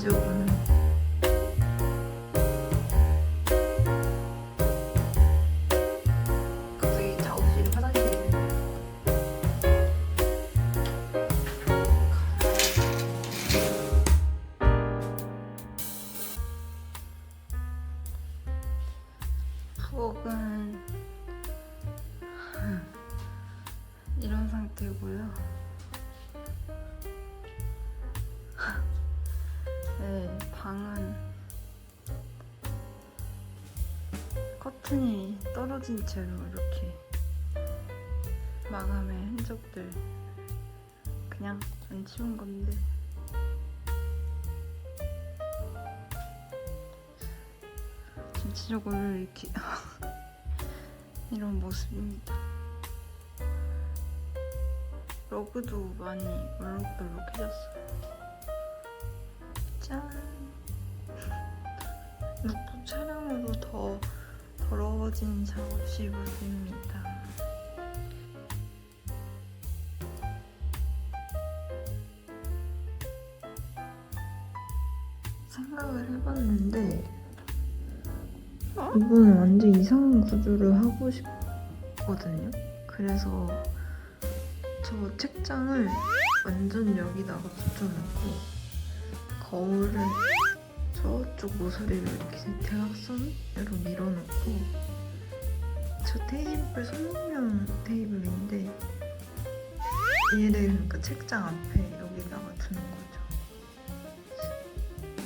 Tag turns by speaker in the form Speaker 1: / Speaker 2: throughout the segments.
Speaker 1: 전체적 커튼이 떨어진 채로 이렇게 마감의 흔적들 그냥 안 치운 건데 전체적으로 이렇게 이런 모습입니다. 러그도 많이 울룩덜룩해졌어요. 짠! 룩북 촬영으로 더 더러워진 작업실 모습입니다. 생각을 해봤는데 이거는 완전 이상한 구조를 하고 싶거든요. 그래서 저 책장을 완전 여기다가 붙여놓고 거울을 저쪽 모서리를 이렇게 대각선으로 밀어놓고 저 테이블 손목형 테이블인데 얘를 그러니까 책장 앞에 여기다가 두는 거죠.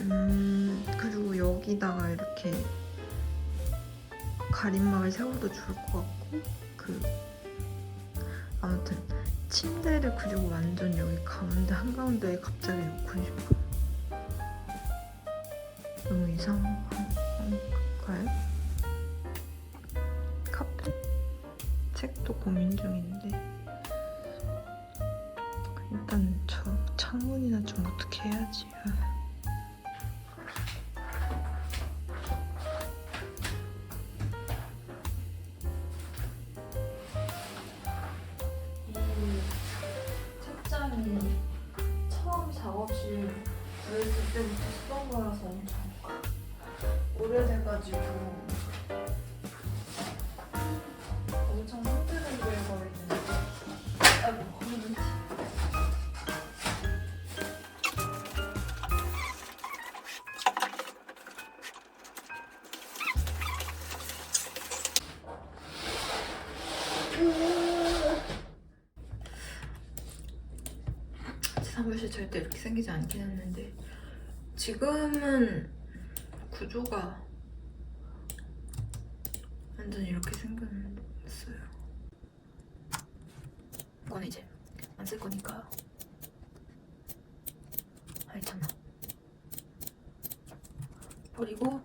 Speaker 1: 음 그리고 여기다가 이렇게 가림막을 세워도 좋을 것 같고 그 아무튼 침대를 그리고 완전 여기 가운데 한가운데에 갑자기 놓고 싶어요. 너무 이상한가요? 카페? 책도 고민 중인데 일단 저 창문이나 좀 어떻게 해야지 처음 작업실 구했을 때부터 쓰던 거라서 엄청 오래돼가지고 엄청 흔들흔들 거리는데. 아이고 거기 제 사무실 절대 이렇게 생기지 않긴 했는데 지금은 구조가 완전 이렇게 생겼어요. 이건 이제 안 쓸 거니까 알잖아. 버리고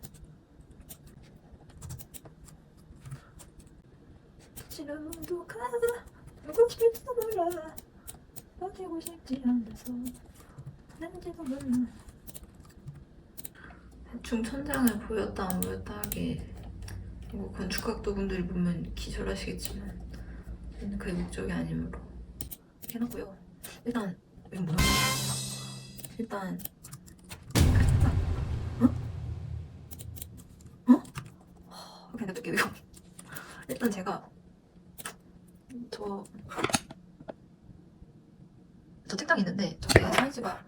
Speaker 1: 지금도 가고 싶어 몰라 버티고 싶지 않아서 난지도 몰라 대충 천장을 보였다 안 보였다 하게 뭐 건축학도 분들이 보면 기절하시겠지만 저는 그게 목적이 아니므로 해놨고요 일단 이건 뭐야 일단 어? 어? 그냥 냅둘게요 이거 일단 제가 저, 저 책장이 있는데 저게 사이즈가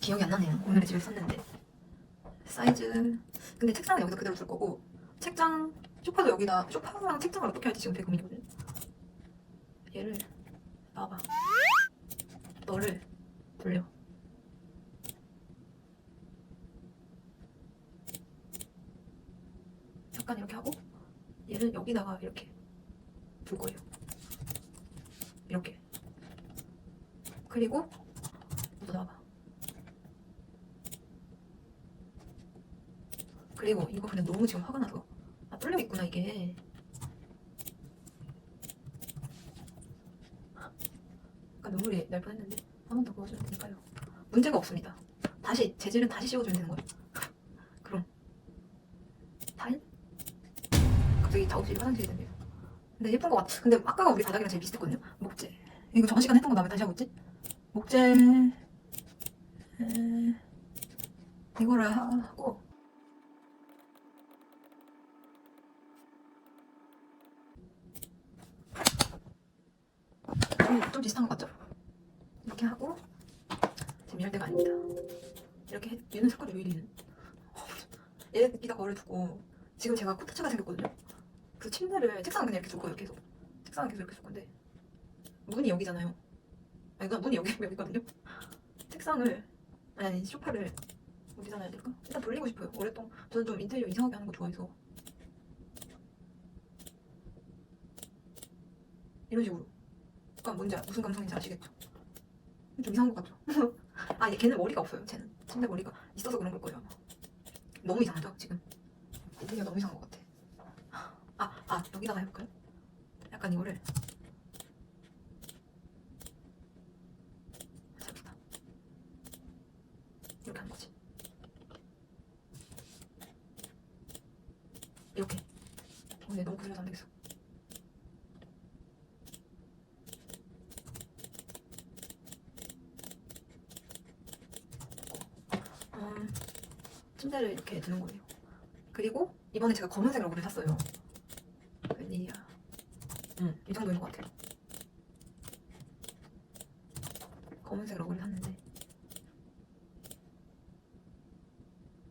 Speaker 1: 기억이 안 나네요. 오늘의 집에 썼는데 사이즈 근데 책상은 여기다 그대로 둘 거고 책장 소파도 여기다 소파랑 책장을 어떻게 할지 지금 되게 고민이거든. 얘를 놔봐. 너를 돌려. 약간 이렇게 하고 얘를 여기다가 이렇게 둘 거예요. 이렇게. 그리고 너 나와봐. 그리고 이거 근데 너무 지금 화가 나서 아 뚫려 있구나 이게. 아까 눈물이 날 뻔했는데 한 번더 부어주면 되니까요. 문제가 없습니다. 다시 재질은 다시 씌워주면 되는 거예요. 그럼 타일? 갑자기 작업실이 화장실이 됐네요. 근데 예쁜 것 같아. 근데 아까가 우리 바닥이랑 제일 비슷했거든요. 목재. 이거 저번 시간 했던 거 다음에 다시 하고 있지? 목재. 에... 이거를 하고 좀, 좀 비슷한 것 같죠? 이렇게 하고 이럴 때가 아닙니다. 이렇게 해, 얘는 색깔이 왜 이리는? 얘기다 거를 두고 지금 제가 코타츠가 생겼거든요. 그 침대를 책상은 그냥 이렇게 둘 거예요. 계속 책상은 계속 이렇게 둘 건데 문이 여기잖아요. 아니 그냥 문이 여기 여기거든요. 책상을 아니, 아니 소파를 어디다 놔야 될까? 일단 돌리고 싶어요. 오랫동안 저는 좀 인테리어 이상하게 하는 거 좋아해서 이런 식으로. 그러니까 뭔지 아- 무슨 감성인지 아시겠죠? 좀 이상한 것 같죠? 아, 얘 걔는 머리가 없어요. 쟤는 침대 머리가 있어서 그런 걸 거예요. 너무 이상하죠 지금? 인테리어 너무 이상한 것 같아. 아, 아 여기다가 해볼까요? 약간 이거를 이렇게 하는 거지. 이렇게. 어, 근데 너무 구려서 안 되겠어. 음, 침대를 이렇게 두는 거예요. 그리고 이번에 제가 검은색 러그를 샀어요. 웬일이야. 응, 이 정도인 것 같아요. 검은색 러그를 샀는데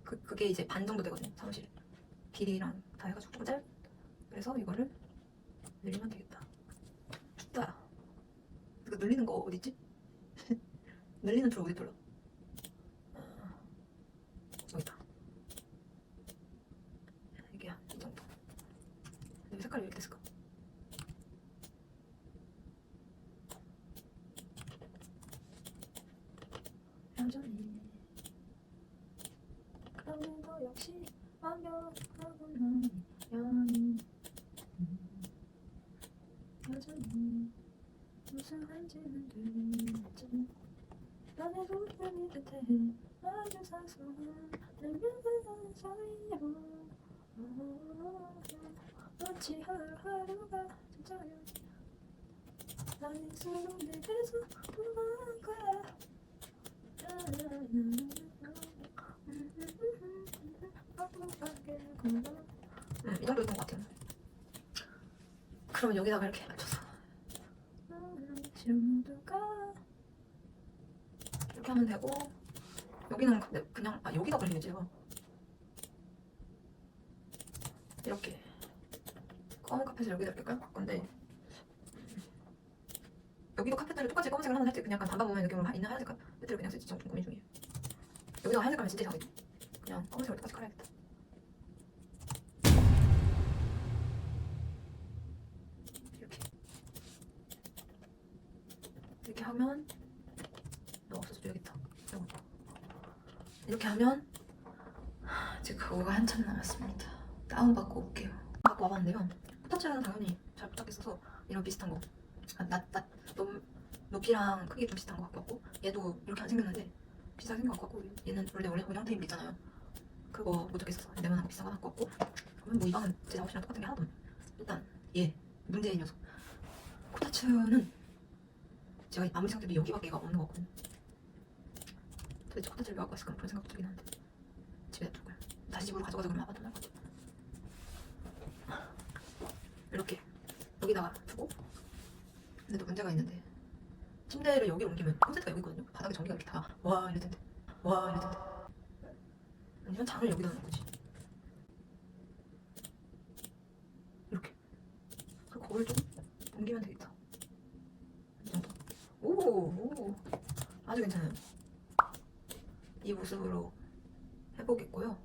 Speaker 1: 그, 그게 이제 반 정도 되거든요, 사무실. 길이랑 다 해가지고 조금 짧 그래서 이거를 늘리면 되겠다. 춥다. 이거 늘리는 거 어디지? 늘리는 줄 어디 돌려? 어, 여기 있다. 이게 한 이 정도. 근데 왜 색깔이 이렇게 됐을까? 여전히 그럼에도 역시 완벽하구나 여전히 여전히 우승한지는 들리지 남의 불편이 듯해 하루하루가 진짜요 나는 도망가 음, 이 정도였던 것 같아요. 그럼 여기다가 이렇게 맞춰서 이렇게 하면 되고 여기는 근데 그냥 아 여기다 걸리겠지요. 이렇게 검은 카펫을 여기다 이렇게 깔 건데 여기도 카펫을 똑같이 검은색을 하나 살지 그냥 약간 단감 보면 느낌으로 있는 하얀색 카펫을 그냥 쓸지 좀 고민 중이에요. 여기다 하얀색 깔면 진짜 이상하겠죠? 그냥 검은색을 똑같이 깔아야겠다. 이렇게 이렇게 하면 너 없어서 줘야겠다. 이거. 이렇게 하면 지금 그거가 한참 남았습니다. 다운받고 올게요. 갖고 와봤는데요. 포타치는 당연히 잘 부탁했어서 이런 비슷한 거. 아, 낮, 낮, 높, 높이랑 크기 좀 비슷한 거 갖고 얘도 이렇게 안 생겼는데 비슷하게 거 왔고 얘는 원래 원래 원형 테이블 있잖아요. 그거 부족했어서 내만하고 비싼 거 갖고 왔고 그러면 뭐 이 방은 제 작업실이랑 똑같은 게 하나도. 일단 얘 문제의 녀석. 코타츠는 제가 아무리 생각해도 여기밖에 없는 것 같거든요. 도대체 코타츠를 왜 갖고 왔을까? 그런 생각도 들긴 하는데. 집에 놔둘 거야. 다시 집으로 가져가자 그러면 아빠도 날것 같아. 이렇게. 여기다가 두고. 근데 또 문제가 있는데. 침대를 여기로 옮기면 콘센트가 여기 있거든요. 바닥에 전기가 이렇게 다와 이럴 텐데. 와 이럴 텐데. 아니면 장을 여기다 놓는 거지. 이렇게 그리고 거울 좀 옮기면 되겠다. 이 정도. 오, 오 아주 괜찮아요. 이 모습으로 해보겠고요.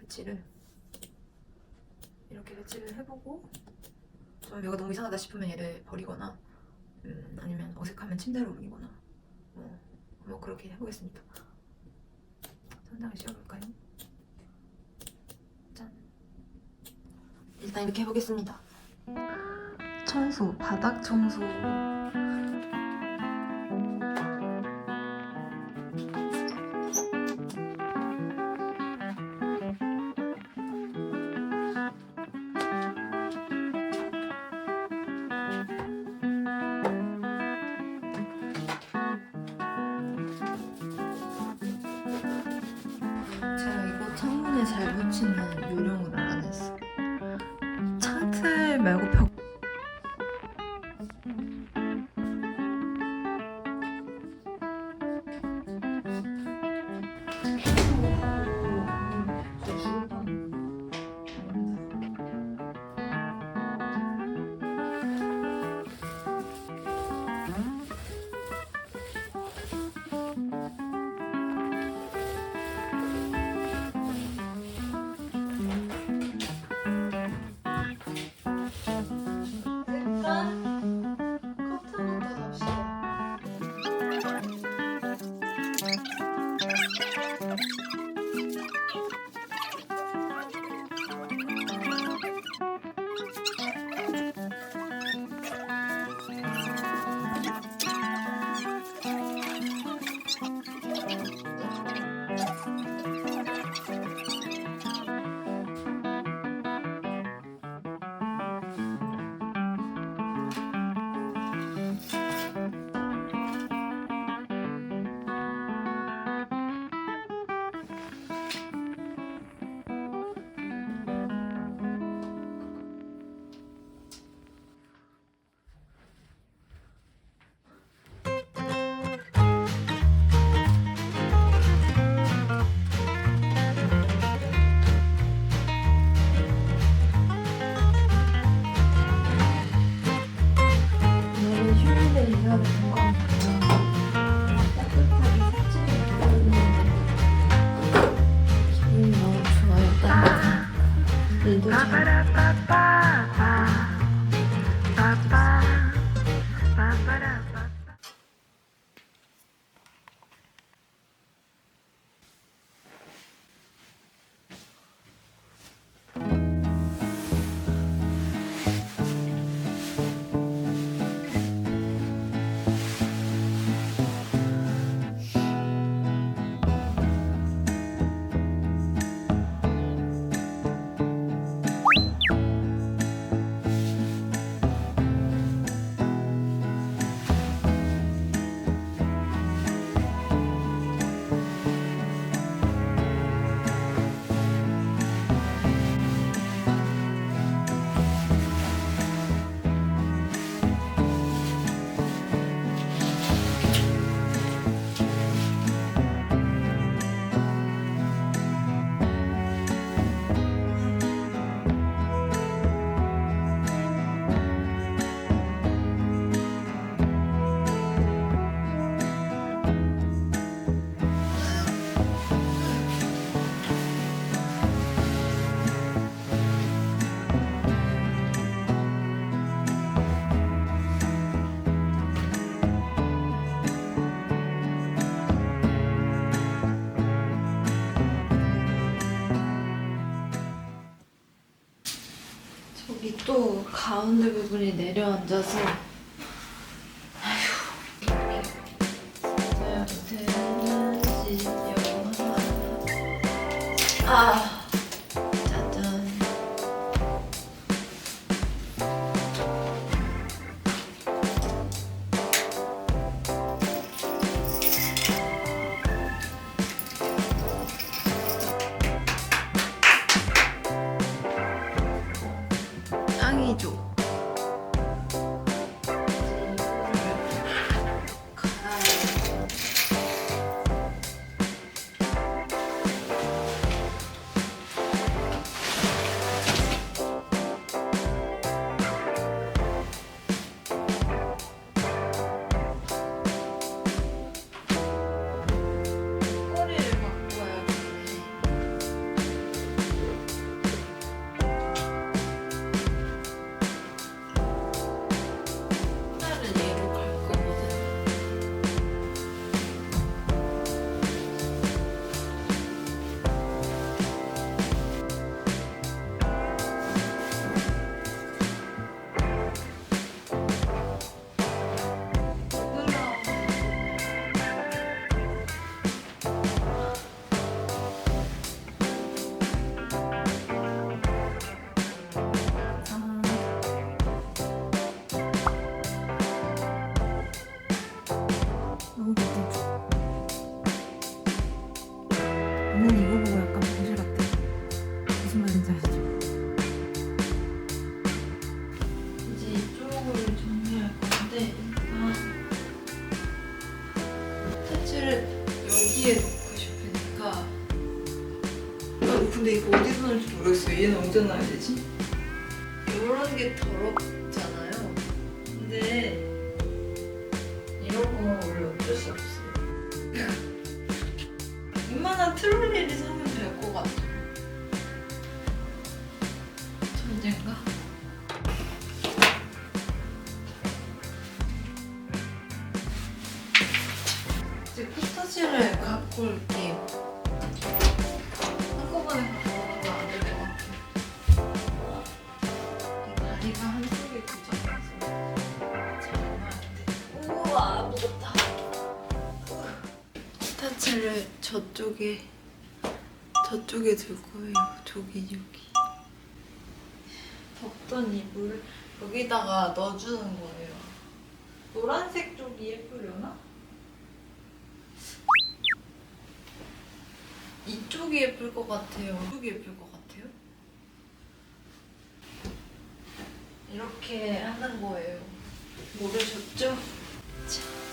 Speaker 1: 배치를 이렇게 배치를 해보고 좀 여기가 너무 이상하다 싶으면 얘를 버리거나 음, 아니면 어색하면 침대로 옮기거나 뭐, 뭐 그렇게 해보겠습니다. 천장을 씌워볼까요? 짠. 일단 이렇게 해보겠습니다. 청소, 바닥 청소. 초반에 잘 붙이는 요령을 알아냈어. 차트 말고 嗯芭啦 가운데 부분이 내려앉아서 아휴 아.
Speaker 2: 어디서 넣을지 모르겠어 얘는 어디다 놔야 되지? 이런 게 더럽잖아요. 근데 이런 거 원래 어쩔 수 없어요. 이만한 트롤리를 사면 될 것 같아. 천재인가? 이제 포타지를 갖고 올게 포타지를 저쪽에 저쪽에 둘 거예요. 저기 여기. 덮던 이불을 여기다가 넣어주는 거예요. 노란색 쪽이 예쁘려나? 이쪽이 예쁠 것 같아요. 이쪽이 예쁠 것 같아요. 이렇게 하는 거예요. 모르셨죠? 자.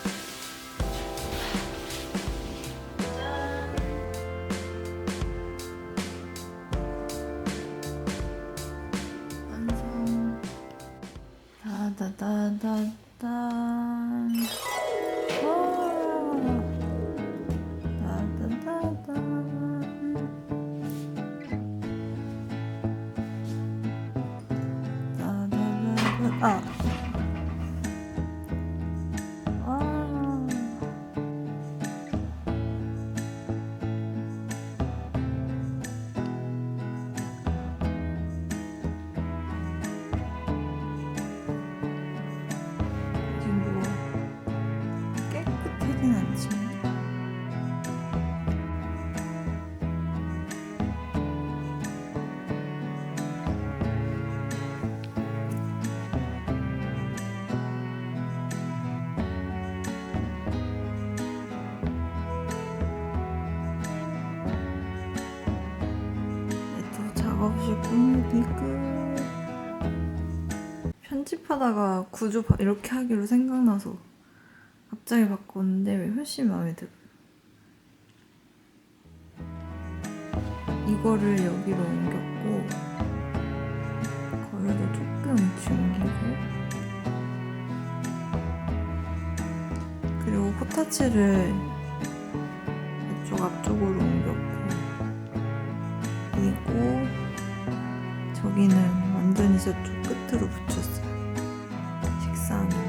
Speaker 2: 편집하다가 구조 바- 이렇게 하기로 생각나서 갑자기 바꿨는데 왜 훨씬 마음에 들어요. 이거를 여기로 옮겼고 거기도 조금 옮기고 그리고 포타치를 이쪽 앞쪽으로 옮겼고 그리고 저기는 완전히 저쪽 끝으로 붙였어요. Sun.